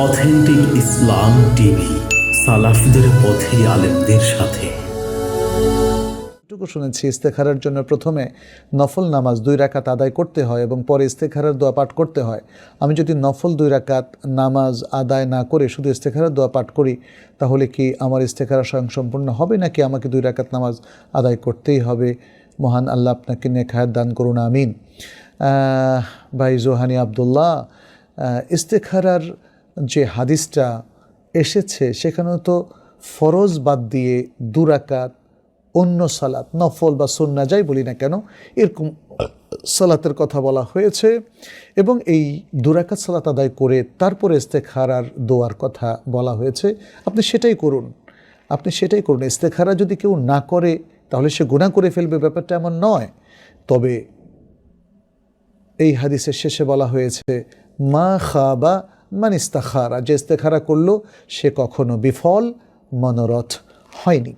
Authentic ইসলাম TV, সালাফিদের পথে আলেমদের সাথে। শুনেছি, ইস্তেখারার জন্য প্রথমে নফল নামাজ দুই রাকাত আদায় করতে হয় এবং পরে ইস্তেখারার দোয়া পাঠ করতে হয়। আমি যদি নফল দুই রাকাত নামাজ আদায় না করে শুধু ইস্তেখারার দোয়া পাঠ করি, তাহলে কি আমার ইস্তেখারা স্বয়ং সম্পূর্ণ হবে নাকি আমাকে দুই রাকাত নামাজ আদায় করতেই হবে? মহান আল্লাহ আপনাকে নেখায়াত দান করুন, আমিন। ভাই জোহানি আবদুল্লাহ ইস্তেখারার যে হাদিসটা এসেছে, সেখানেও তো ফরজ বাদ দিয়ে দুরাকাত অন্য সালাত, নফল বা সুন্না যাই বলি না কেন, এরকম সালাতের কথা বলা হয়েছে এবং এই দুরাকাত সালাত আদায় করে তারপরে ইস্তেখারার দোয়ার কথা বলা হয়েছে। আপনি সেটাই করুন। আপনি সেটাই করুন। ইস্তেখারা যদি কেউ না করে, তাহলে সে গুণা করে ফেলবে, ব্যাপারটা এমন নয়। তবে এই হাদিসের শেষে বলা হয়েছে, মা খাবা মান ইস্তাখারা, যে ইস্তেখারা করল সে কখনো বিফল, মনোরথ হয়নি।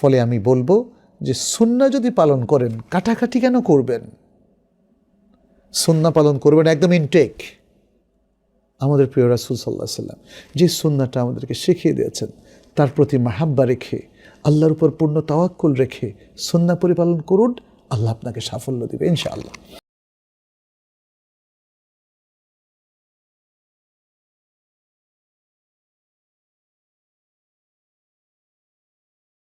ফলে আমি বলব যে সুন্না যদি পালন করেন, কাটাকাটি কেন করবেন? সুন্না পালন করবেন একদম ইনটেক আমাদের প্রিয় রাসুল সাল্লাহ সাল্লাম যে সুন্নাটা আমাদেরকে শিখিয়ে দিয়েছেন, তার প্রতি মাহাব্বা রেখে, আল্লাহর উপর পূর্ণ তাওয়াক্কুল রেখে সুন্না পরিপালন করুন, আল্লাহ আপনাকে সাফল্য দেবে, ইনশাআল্লাহ।